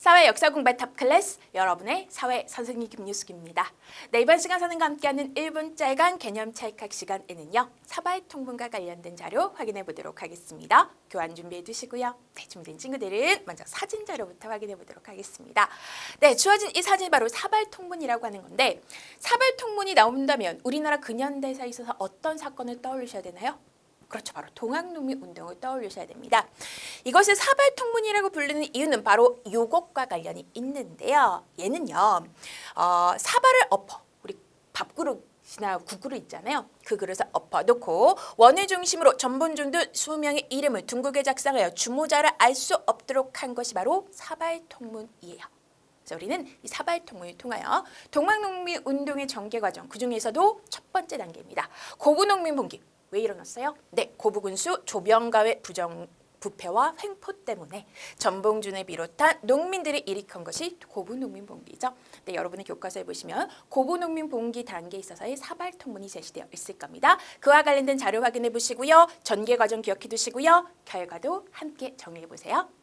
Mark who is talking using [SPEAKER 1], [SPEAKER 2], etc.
[SPEAKER 1] 사회 역사 공부의 탑 클래스 여러분의 사회 선생님 김유숙입니다. 네, 이번 시간 선생님과 함께하는 1분 짤강 개념 찰칵 시간에는요. 사발 통분과 관련된 자료 확인해 보도록 하겠습니다. 교환 준비해 두시고요. 네, 준비된 친구들은 먼저 사진 자료부터 확인해 보도록 하겠습니다. 네, 주어진 이 사진이 바로 사발 통분이라고 하는 건데 사발 통분이 나온다면 우리나라 근현대사에 있어서 어떤 사건을 떠올리셔야 되나요? 그렇죠. 바로 동학농민 운동을 떠올리셔야 됩니다. 이것을 사발통문이라고 부르는 이유는 바로 요것과 관련이 있는데요. 얘는요. 어, 사발을 엎어. 우리 밥그릇 이나 국그릇 있잖아요. 그 그릇을 엎어 놓고 원을 중심으로 전본중 등 20명의 이름을 둥글게 작성하여 주모자를 알 수 없도록 한 것이 바로 사발통문이에요. 우리는 이 사발통문을 통하여 동학농민 운동의 전개 과정 그 중에서도 첫 번째 단계입니다. 고구농민 봉기 왜 일어났어요? 네, 고부군수 조병가의 부정 부패와 횡포 때문에 전봉준을 비롯한 농민들이 일으킨 것이 고부농민봉기죠. 네, 여러분의 교과서에 보시면 고부농민봉기 단계에 있어서의 사발통문이 제시되어 있을 겁니다. 그와 관련된 자료 확인해 보시고요. 전개 과정 기억해 두시고요. 결과도 함께 정리해 보세요.